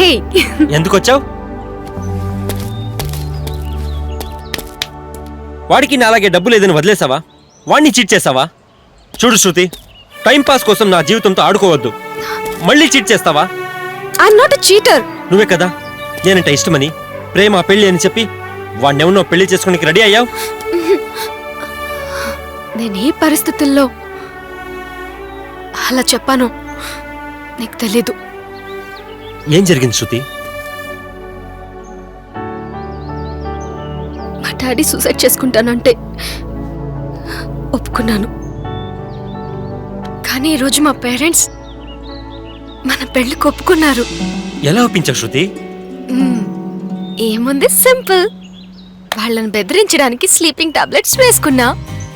ఎందుకు వచ్చావు వాడికి నా అలాగే డబ్బు లేదని వదిలేసావా? వాడిని చీట్ చేసావా? చూడు శృతి టైం పాస్ కోసం నా జీవితంతో ఆడుకోవద్దు. మళ్ళీ చీట్ చేస్తావా? ఐఎమ్ నాట్ అ చీటర్ నువ్వే కదా? నేనంటే ఇష్టమని ప్రేమ పెళ్ళి అని చెప్పి వాడినెవనో పెళ్ళి చేసుకోనికి రెడీ అయ్యావు? నేను ఏ పరిస్థితుల్లో అలా చెప్పాను నీకు తెలీదు. ఏం జరిగింది శృతి? మా డాడీ సూసైడ్ చేసుకుంటానంటే ఒప్పుకున్నాను. కానీ ఈరోజు మా పేరెంట్స్ మన పెళ్ళికి ఒప్పుకున్నారు. ఎలా ఒప్పించావు శృతి. ఏముంది సింపుల్. వాళ్ళని బెదిరించడానికి స్లీపింగ్ టాబ్లెట్స్ వేసుకున్నా.